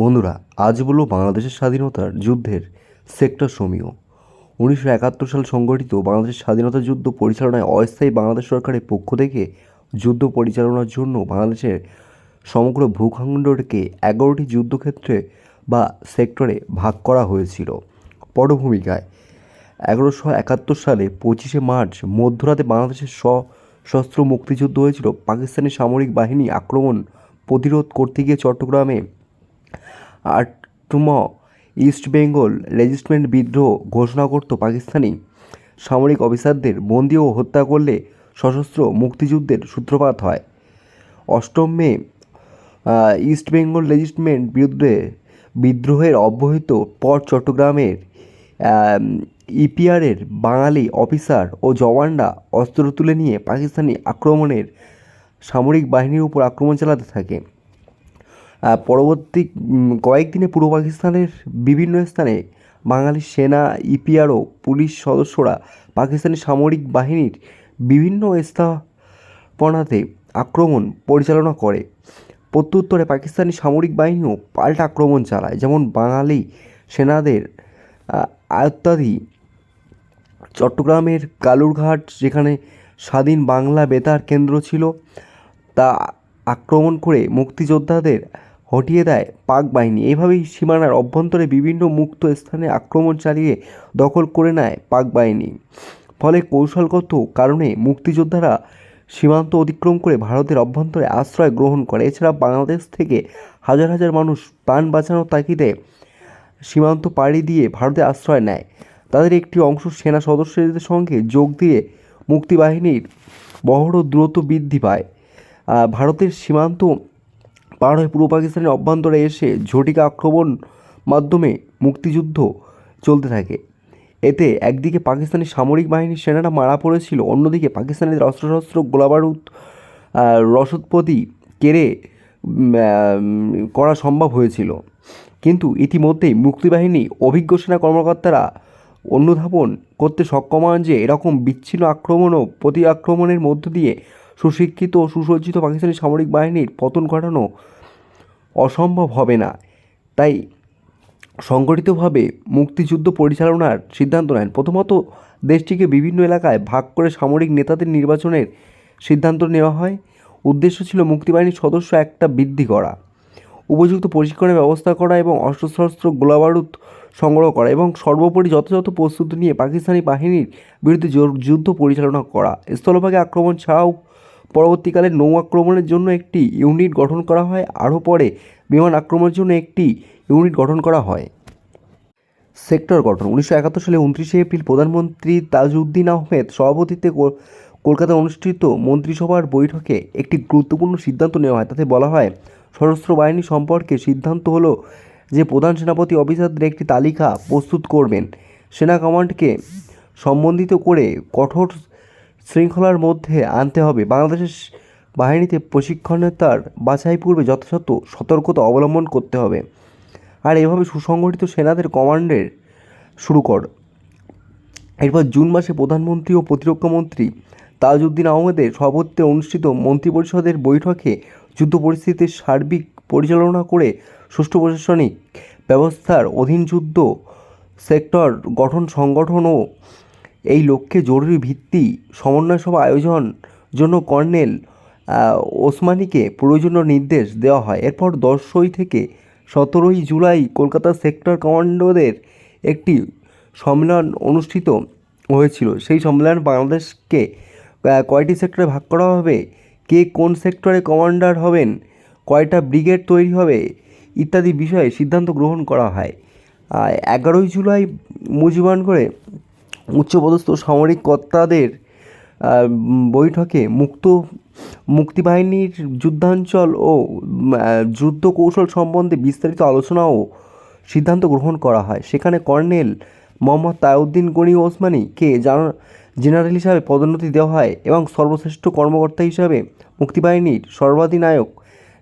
বন্ধুরা, আজ বলব বাংলাদেশের স্বাধীনতার যুদ্ধের সেক্টর সমীহ। উনিশশো একাত্তর সালে সংগঠিত বাংলাদেশের স্বাধীনতা যুদ্ধ পরিচালনায় অস্থায়ী বাংলাদেশ সরকারের পক্ষ থেকে যুদ্ধ পরিচালনার জন্য বাংলাদেশের সমগ্র ভূখণ্ডকে এগারোটি যুদ্ধক্ষেত্রে বা সেক্টরে ভাগ করা হয়েছিল। পটভূমিকায়, এগারোশো একাত্তর সালে পঁচিশে মার্চ মধ্যরাতে বাংলাদেশের সশস্ত্র মুক্তিযুদ্ধ হয়েছিল। পাকিস্তানি সামরিক বাহিনী আক্রমণ প্রতিরোধ করতে গিয়ে চট্টগ্রামে আটম ইস্ট বেঙ্গল রেজিস্ট্যান্ট বিদ্রোহ ঘোষণা করত পাকিস্তানি সামরিক অফিসারদের বন্দি ও হত্যা করলে সশস্ত্র মুক্তিযুদ্ধের সূত্রপাত হয়। অষ্টম May ah, East Bengal regiment বিরুদ্ধে বিদ্রোহের অব্যাহত পর চট্টগ্রামের ইপিআরের বাঙালি অফিসার ও জওয়ানরা অস্ত্র তুলে নিয়ে পাকিস্তানি আক্রমণের সামরিক বাহিনীর উপর আক্রমণ চালাতে থাকে। পরবর্তী কয়েকদিনে পূর্ব পাকিস্তানের বিভিন্ন স্থানে বাঙালি সেনা ইপিআরও পুলিশ সদস্যরা পাকিস্তানি সামরিক বাহিনীর বিভিন্ন স্থাপনাতে আক্রমণ পরিচালনা করে। প্রত্যুত্তরে পাকিস্তানি সামরিক বাহিনীও পাল্টা আক্রমণ চালায়, যেমন বাঙালি সেনাদের আয়ত্তাধী চট্টগ্রামের কালুরঘাট, যেখানে স্বাধীন বাংলা বেতার কেন্দ্র ছিল, তা আক্রমণ করে মুক্তিযোদ্ধাদের হটিয়ে দেয় পাক বাহিনী। এভাবেই সীমানার অভ্যন্তরে বিভিন্ন মুক্ত স্থানে আক্রমণ চালিয়ে দখল করে নেয় পাক বাহিনী। ফলে কৌশলগত কারণে মুক্তিযোদ্ধারা সীমান্ত অতিক্রম করে ভারতের অভ্যন্তরে আশ্রয় গ্রহণ করে। এছাড়া বাংলাদেশ থেকে হাজার হাজার মানুষ প্রাণ বাঁচানোর তাগিদে সীমান্ত পাড়ি দিয়ে ভারতে আশ্রয় নেয়। তাদের একটি অংশ সেনা সদস্যদের সঙ্গে যোগ দিয়ে মুক্তিবাহিনীর বহর দ্রুত বৃদ্ধি পায়। ভারতের সীমান্ত পার হয়ে পূর্ব পাকিস্তানের অভ্যন্তরে এসে ঝটিকা আক্রমণ মাধ্যমে মুক্তিযুদ্ধ চলতে থাকে। এতে একদিকে পাকিস্তানি সামরিক বাহিনীর সেনারা মারা পড়েছিল, অন্যদিকে পাকিস্তানিদের অস্ত্রশস্ত্র, গোলাবারুদ রসদপতি কেড়ে করা সম্ভব হয়েছিল। কিন্তু ইতিমধ্যেই মুক্তিবাহিনী অভিজ্ঞ সেনা কর্মকর্তারা অনুধাবন করতে সক্ষম হন যে এরকম বিচ্ছিন্ন আক্রমণ ও প্রতি আক্রমণের মধ্য দিয়ে সুশিক্ষিত ও সুসজ্জিত পাকিস্তানি সামরিক বাহিনীর পতন ঘটানো অসম্ভব হবে না। তাই সংগঠিতভাবে মুক্তিযুদ্ধ পরিচালনার সিদ্ধান্ত নেন। প্রথমত, দেশটিকে বিভিন্ন এলাকায় ভাগ করে সামরিক নেতাদের নির্বাচনের সিদ্ধান্ত নেওয়া হয়। উদ্দেশ্য ছিল মুক্তিবাহিনীর সদস্য একটা বৃদ্ধি করা, উপযুক্ত প্রশিক্ষণের ব্যবস্থা করা এবং অস্ত্রশস্ত্র, গোলাবারুদ সংগ্রহ করা এবং সর্বোপরি যথাযথ প্রস্তুতি নিয়ে পাকিস্তানি বাহিনীর বিরুদ্ধে যুদ্ধ পরিচালনা করা। স্থলভাগে আক্রমণ ছাড়াও পরবর্তীকালে নৌ আক্রমণের জন্য একটি ইউনিট গঠন করা হয়, আরও পরে বিমান আক্রমণের জন্য একটি ইউনিট গঠন করা হয়। সেক্টর গঠন, উনিশশো একাত্তর সালে উনত্রিশে এপ্রিল প্রধানমন্ত্রী তাজউদ্দিন আহমেদ সভাপতিত্বে কলকাতায় অনুষ্ঠিত মন্ত্রিসভার বৈঠকে একটি গুরুত্বপূর্ণ সিদ্ধান্ত নেওয়া হয়। তাতে বলা হয়, সশস্ত্র বাহিনী সম্পর্কে সিদ্ধান্ত হলো যে প্রধান সেনাপতি অফিসারদের একটি তালিকা প্রস্তুত করবেন। সেনা কমান্ডকে সম্বন্ধিত করে কঠোর শৃঙ্খলার মধ্যে আনতে হবে। বাংলাদেশের বাহিনীতে প্রশিক্ষণের তার বাছাই পূর্বে যথাযথ সতর্কতা অবলম্বন করতে হবে। আর এভাবে সুসংগঠিত সেনাদের কমান্ডের শুরু কর। এরপর জুন মাসে প্রধানমন্ত্রী ও প্রতিরক্ষা মন্ত্রী তাজউদ্দিন আহমেদের সভাপতিত্বে অনুষ্ঠিত মন্ত্রিপরিষদের বৈঠকে যুদ্ধ পরিস্থিতির সার্বিক পরিচালনা করে সুষ্ঠু প্রশাসনিক ব্যবস্থার অধীন যুদ্ধ সেক্টর গঠন, সংগঠন ও এই লক্ষ্যে জরুরি ভিত্তি সমন্বয় সভা আয়োজন জন্য কর্নেল ওসমানীকে প্রয়োজনীয় নির্দেশ দেওয়া হয়। এরপর দশই থেকে সতেরোই জুলাই কলকাতা সেক্টর কমান্ডোদের একটি সম্মেলন অনুষ্ঠিত হয়েছিল। সেই সম্মেলন বাংলাদেশকে কয়টি সেক্টরে ভাগ করা হবে? কে কোন সেক্টরে কমান্ডার হবেন? কয়টা ব্রিগেড তৈরি হবে? ইত্যাদি বিষয়ে সিদ্ধান্ত গ্রহণ করা হয়। এগারোই জুলাই মুজিবান করে উচ্চপদস্থ সামরিক কর্তাদের বৈঠকে মুক্ত, মুক্তিবাহিনীর যুদ্ধাঞ্চল ও যুদ্ধ কৌশল সম্বন্ধে বিস্তারিত আলোচনা ও সিদ্ধান্ত গ্রহণ করা হয়। সেখানে কর্নেল মোহাম্মদ তায়উদ্দিন গনি ওসমানীকে জানা- জেনারেল হিসাবে পদোন্নতি দেওয়া হয় এবং সর্বশ্রেষ্ঠ কর্মকর্তা হিসাবে মুক্তিবাহিনীর সর্বাধিনায়ক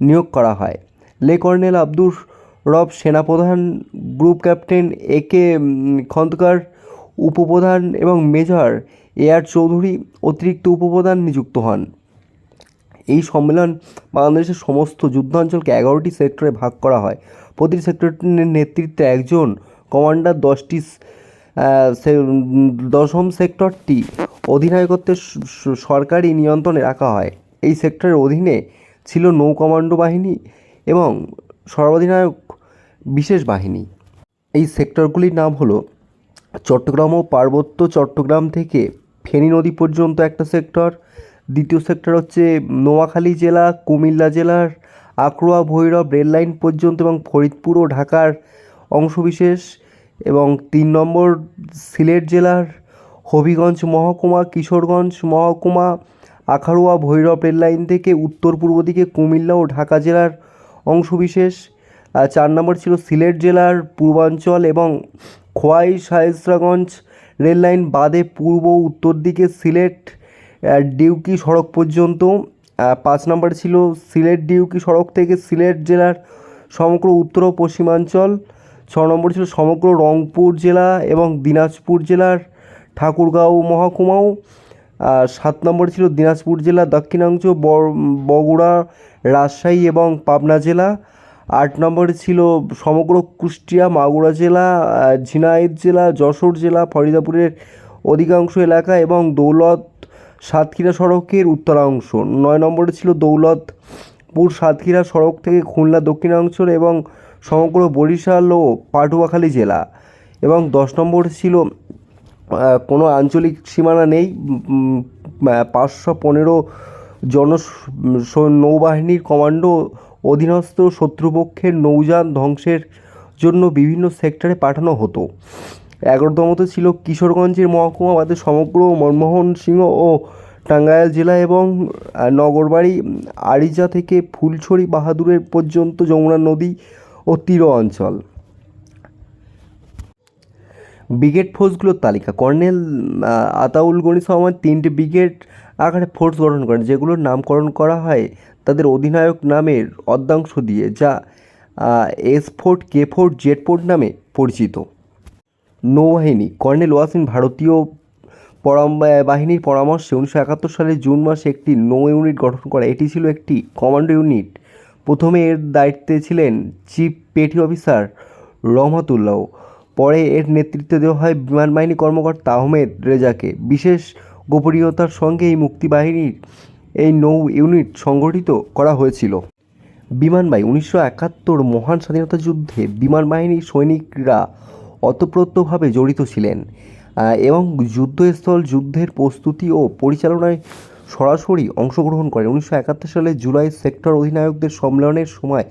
নিয়োগ করা হয়। লে কর্নেল আব্দুর রব সেনাপ্রধান, group captain A K Khandakar উপপ্রধান এবং মেজর এ আর চৌধুরী অতিরিক্ত উপপ্রধান নিযুক্ত হন। এই সম্মেলন বাংলাদেশের সমস্ত যুদ্ধাঞ্চলকে এগারোটি সেক্টরে ভাগ করা হয়। প্রতিটি সেক্টরের নেতৃত্বে একজন, কমান্ডার দশটি দশম সেক্টরটি অধিনায়কত্বের সরকারি নিয়ন্ত্রণে রাখা হয়। এই সেক্টরের অধীনে ছিল নৌ কমান্ডো বাহিনী এবং সর্বাধিনায়ক বিশেষ বাহিনী। এই সেক্টরগুলির নাম হলো চট্টগ্রাম ও পার্বত্য চট্টগ্রাম থেকে ফেনী নদী পর্যন্ত একটা সেক্টর। দ্বিতীয় সেক্টর হচ্ছে নোয়াখালী জেলা, কুমিল্লা জেলার আকরোয়া ভৈরব, রেল লাইন পর্যন্ত এবং ফরিদপুর ও ঢাকার অংশবিশেষ এবং তিন নম্বর সিলেট জেলার হবিগঞ্জ, মহকুমা, কিশোরগঞ্জ, মহকুমা, আখাড়ুয়া, ভৈরব রেল লাইন থেকে উত্তর পূর্ব দিকে কুমিল্লা ও ঢাকা জেলার অংশবিশেষ। চার নম্বর ছিল সিলেট জেলার পূর্বাঞ্চল এবং খোয়াই শায়েস্তাগঞ্জ রেললাইন বাদে পূর্ব উত্তর দিকে সিলেট ডিউকি সড়ক পর্যন্ত পাঁচ নম্বর ছিল সিলেট ডিউকি সড়ক থেকে সিলেট জেলার সমগ্র উত্তর ও পশ্চিমাঞ্চল, ছ নম্বর ছিল সমগ্র রংপুর জেলা এবং দিনাজপুর জেলার ঠাকুরগাঁও মহকুমাও সাত নম্বর ছিল দিনাজপুর জেলা দক্ষিণাংশ বগুড়া, রাজশাহী এবং পাবনা জেলা। আট নম্বরে ছিল সমগ্র কুষ্টিয়া, মাগুরা জেলা ঝিনাইদ জেলা, যশোর জেলা, ফরিদাপুরের অধিকাংশ এলাকা এবং দৌলত সাতক্ষীরা সড়কের উত্তরাংশ। নয় নম্বরে ছিল দৌলতপুর সাতক্ষীরা সড়ক থেকে খুলনা দক্ষিণাংশ এবং সমগ্র বরিশাল ও পাটুয়াখালী জেলা। এবং দশ নম্বর ছিল কোনো আঞ্চলিক সীমানা নেই পাঁচশো পনেরো জন নৌবাহিনীর কমান্ডো অধীনস্থ শত্রুপক্ষের নৌযান ধ্বংসের জন্য বিভিন্ন সেক্টরে পাঠানো হতো। এগারোতমতে ছিল কিশোরগঞ্জের মহকুমা বাদে সমগ্র মনমোহন সিংহ ও টাঙ্গাইল জেলা এবং নগরবাড়ি আরিজা থেকে ফুলছড়ি বাহাদুরের পর্যন্ত যমুনা নদী ও তীর অঞ্চল। ব্রিগেড ফোর্সগুলোর তালিকা। কর্নেল আতাউল সামান তিনটি ব্রিগেড আকারে ফোর্স গঠন করেন, যেগুলোর নামকরণ করা হয় তাদের অধিনায়ক নামের অর্ধাংশ দিয়ে যা S force K force Z force নামে পরিচিত। নৌবাহিনী, কর্নেল ওয়াসিন ভারতীয় পরাম বাহিনীর পরামর্শে উনিশশো একাত্তর সালের জুন মাসে একটি নৌ ইউনিট গঠন করা। এটি ছিল একটি কমান্ডো ইউনিট। প্রথমে এর দায়িত্বে ছিলেন চিফ পেটি অফিসার রহমতুল্লাহ। পরে এর নেতৃত্ব দেওয়া হয় বিমান বাহিনী কর্মকর্তা আহমেদ রেজাকে। বিশেষ গোপনীয়তার সঙ্গে এই মুক্তিবাহিনীর এই নৌ ইউনিট সংগঠিত করা হয়েছিল। বিমানবাহী উনিশশো একাত্তর মহান স্বাধীনতা যুদ্ধে বিমান বাহিনীর সৈনিকরা অতপ্রত্যভাবে জড়িত ছিলেন এবং যুদ্ধস্থল যুদ্ধের প্রস্তুতি ও পরিচালনায় সরাসরি অংশগ্রহণ করেন। উনিশশো একাত্তর সালে জুলাই সেক্টর অধিনায়কদের সম্মেলনের সময়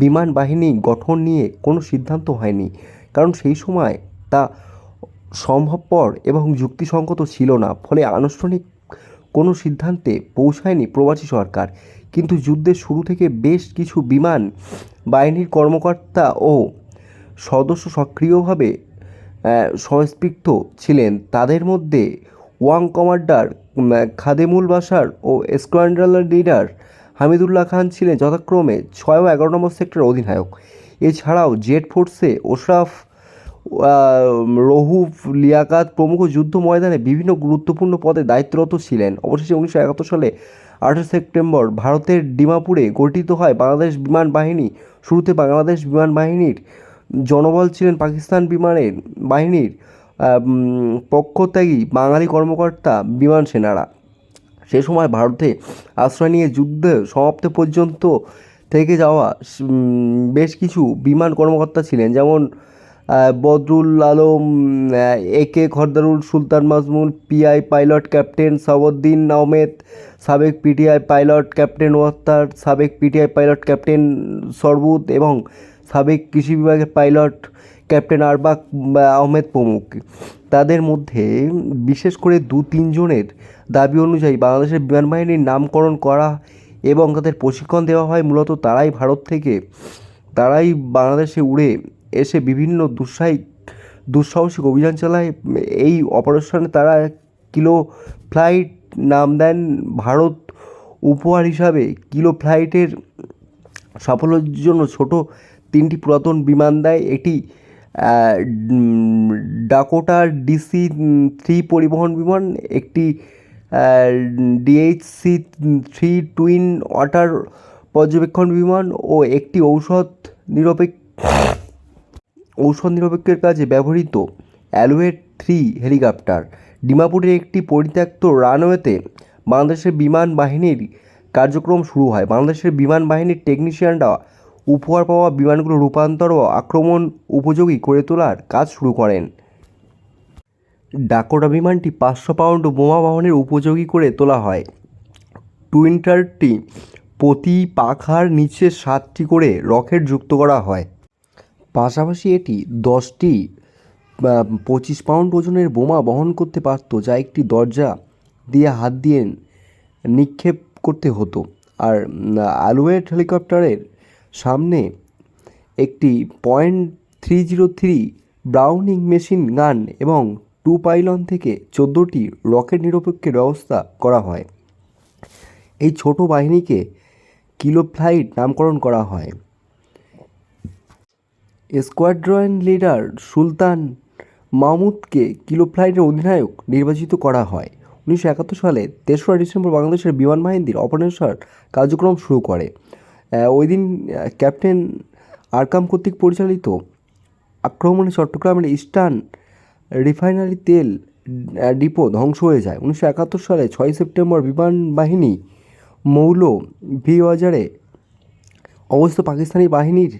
বিমান বাহিনী গঠন নিয়ে কোনো সিদ্ধান্ত হয়নি, কারণ সেই সময় তা সম্ভবপর এবং যুক্তিসঙ্গত ছিল না। ফলে আনুষ্ঠানিক কোনো সিদ্ধান্তে পৌঁছায়নি প্রবাসী সরকার। কিন্তু যুদ্ধের শুরু থেকে বেশ কিছু বিমান বাহিনীর কর্মকর্তা ও সদস্য সক্রিয়ভাবে সংস্পৃক্ত ছিলেন। তাদের মধ্যে ওয়াং কমান্ডার খাদেমুল বাসার ও স্কোয়াড্রন লিডার হামিদুল্লাহ খান ছিলেন যথাক্রমে ছয় ও এগারো নম্বর সেক্টরের অধিনায়ক। এছাড়াও জেড ফোর্সে ওশরাফ রহুফ লিয়াকাত প্রমুখ যুদ্ধ ময়দানে বিভিন্ন গুরুত্বপূর্ণ পদে দায়িত্বরত ছিলেন। অবশেষে উনিশশো একাত্তর সালে আঠাশ সেপ্টেম্বর ভারতের ডিমাপুরে গঠিত হয় বাংলাদেশ বিমান বাহিনী। শুরুতে বাংলাদেশ বিমান বাহিনীর জনবল ছিলেন পাকিস্তান বিমানের বাহিনীর পক্ষত্যাগী বাঙালি কর্মকর্তা বিমান সেনারা। সে সময় ভারতে আশ্রয় নিয়ে যুদ্ধ সমাপ্ত পর্যন্ত থেকে যাওয়া বেশ কিছু বিমান কর্মকর্তা ছিলেন। যেমন Badrul Alam A K খরদারুল, Sultan Mazmul PI pilot captain Sabuddin Ahmed সাবেক পিটিআই পাইলট ক্যাপ্টেন ওয়াত্তার, সাবেক পিটিআই পাইলট ক্যাপ্টেন সরবুত এবং সাবেক কৃষি বিভাগের পাইলট ক্যাপ্টেন আরবাক আহমেদ প্রমুখ। তাদের মধ্যে বিশেষ করে দু তিনজনের দাবি অনুযায়ী বাংলাদেশের বিমান বাহিনীর নামকরণ করা এবং তাদের প্রশিক্ষণ দেওয়া হয়, মূলত তারাই ভারত থেকে। তারাই বাংলাদেশে উড়ে এসে বিভিন্ন দুঃসাহিক দুঃসাহসিক অভিযান চালায়। এই অপারেশনে তারা কিলো ফ্লাইট নাম দেন ভারত উপহার হিসাবে। কিলো ফ্লাইটের সাফল্যের জন্য ছোট তিনটি পুরাতন বিমান দেয়। এটি আহ, উম, ডাকোটা ডিসি থ্রি পরিবহন বিমান একটি ডিএইচসি থ্রি টুইন ওয়াটার পর্যবেক্ষণ বিমান ও একটি ঔষধ নিরপেক্ষ ঔষধ নিরপেক্ষের কাজে ব্যবহৃত অ্যালোয়েট থ্রি হেলিকপ্টার। ডিমাপুরের একটি পরিত্যক্ত রানওয়েতে বাংলাদেশের বিমান বাহিনীর কার্যক্রম শুরু হয়। বাংলাদেশের বিমান বাহিনীর টেকনিশিয়ানরা উপহার পাওয়া বিমানগুলো রূপান্তর ও আক্রমণ উপযোগী করে তোলার কাজ শুরু করেন। ডাকোটা বিমানটি পাঁচশো পাউন্ড বোমা বহনের উপযোগী করে তোলা হয়। টুইন্টারটি প্রতি পাখার নিচে সাতটি করে রকেট যুক্ত করা হয়। পাশাপাশি এটি দশটি পঁচিশ পাউন্ড ওজনের বোমা বহন করতে পারত, যা একটি দরজা দিয়ে হাত দিয়ে নিক্ষেপ করতে হতো। আর আলুয়েট হেলিকপ্টারের সামনে একটি point three zero three Browning machine gun এবং টু পাইলন থেকে চোদ্দোটি রকেট নিরপেক্ষের ব্যবস্থা করা হয়। এই ছোট বাহিনীকে কিলো ফ্লাইট নামকরণ করা হয়। স্কোয়াড্রন লিডার সুলতান মাহমুদকে কিলো ফ্লাইটের অধিনায়ক নির্বাচিত করা হয়। উনিশশো একাত্তর সালে তেসরা ডিসেম্বর বাংলাদেশের বিমান বাহিনীর অপারেশন কার্যক্রম শুরু করে। ওই দিন ক্যাপ্টেন আরকাম কর্তৃক পরিচালিত আক্রমণে চট্টগ্রামের ইস্টার্ন রিফাইনারি তেল ডিপো ধ্বংস হয়ে যায়। উনিশশো একাত্তর সালে ছয় সেপ্টেম্বর বিমান বাহিনী মৌল ভিওয়াজারে অবস্থিত পাকিস্তানি বাহিনীর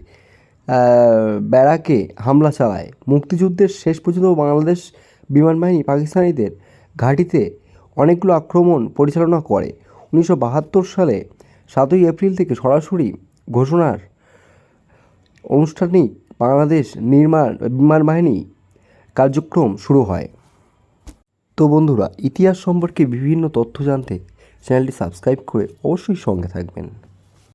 ব্যারাকে হামলা চালায়। মুক্তিযুদ্ধের শেষ পর্যন্ত বাংলাদেশ বিমান বাহিনী পাকিস্তানিদের ঘাঁটিতে অনেকগুলো আক্রমণ পরিচালনা করে। উনিশশো বাহাত্তর সালে সাতই এপ্রিল থেকে সরাসরি ঘোষণার আনুষ্ঠানিক বাংলাদেশ নির্মাণ বিমান বাহিনী কার্যক্রম শুরু হয়। তো বন্ধুরা, ইতিহাস সম্পর্কে বিভিন্ন তথ্য জানতে চ্যানেলটি সাবস্ক্রাইব করে অবশ্যই সঙ্গে থাকবেন।